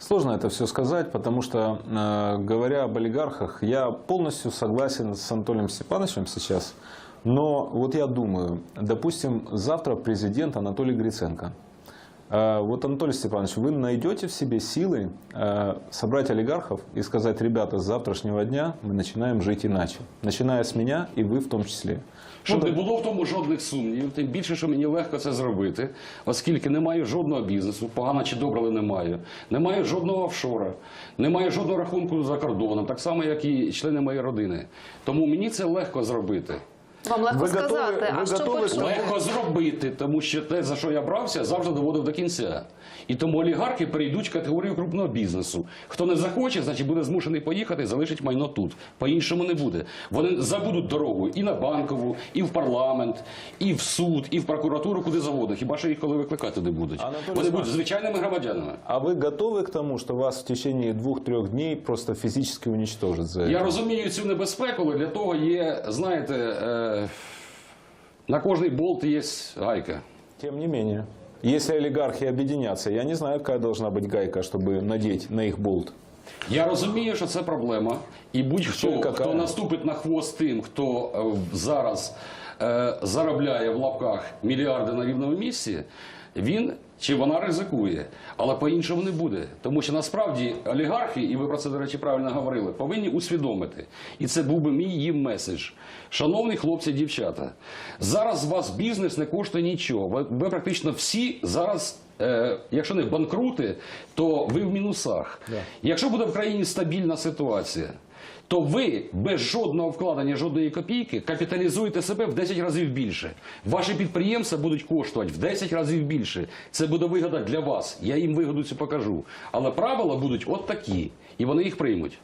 Сложно это все сказать, потому что, э, говоря об олигархах, я полностью согласен с Анатолием Степановичем сейчас. Но вот я думаю, допустим, завтра президент Анатолий Гриценко. Э, Вот, Анатолий Степанович, вы найдете в себе силы э, собрать олигархов и сказать, ребята, с завтрашнего дня мы начинаем жить иначе. Начиная с меня и вы в том числе. Щоб не було в тому жодних сумнівів, тим більше, що мені легко це зробити, оскільки не маю жодного бізнесу, погано чи добре, але не маю. Не маю жодного офшора, не маю жодного рахунку за кордоном, так само, як і члени моєї родини. Тому мені це легко зробити. Вам легко Ви готові- сказати, ви а що готові почути? Легко зробити, тому що те, за що я брався, завжди доводив до кінця. І тому олігархи перейдуть в категорію крупного бізнесу. Хто не захоче, значить буде змушений поїхати і залишить майно тут. По-іншому не буде. Вони забудуть дорогу і на банкову, і в парламент, і в суд, і в прокуратуру, куди завгодно. Хіба що їх коли викликати не будуть? Анатолій Вони будуть Степанович. звичайними громадянами. А вы готовы к тому, что вас в течение двух-трех дней просто физически уничтожат за это? Я розумію цю небезпеку, але для того є, знаєте, е, на кожний болт є гайка. Тем не менее, если олигархи объединятся, я не знаю, какая должна быть гайка, чтобы надеть на их болт. Я розумію, що це проблема, і будь-хто, Що яка? хто наступить на хвост тим, хто е, зараз е, заробляє в лапках мільярди на рівному місці, він чи вона ризикує, але по-іншому не буде. Тому що насправді олігархи, і ви про це, до речі, правильно говорили, повинні усвідомити. І це був би мій їм меседж. Шановні хлопці, дівчата, зараз у вас бізнес не коштує нічого. Ви, ви практично всі зараз. Е, якщо не банкрути, то ви в мінусах. Якщо буде в країні стабільна ситуація, то ви без жодного вкладення, жодної копійки капіталізуєте себе в 10 разів більше. Ваші підприємства будуть коштувати в 10 разів більше. Це буде вигода для вас. Я їм вигоду цю покажу. Але правила будуть от такі, і вони їх приймуть.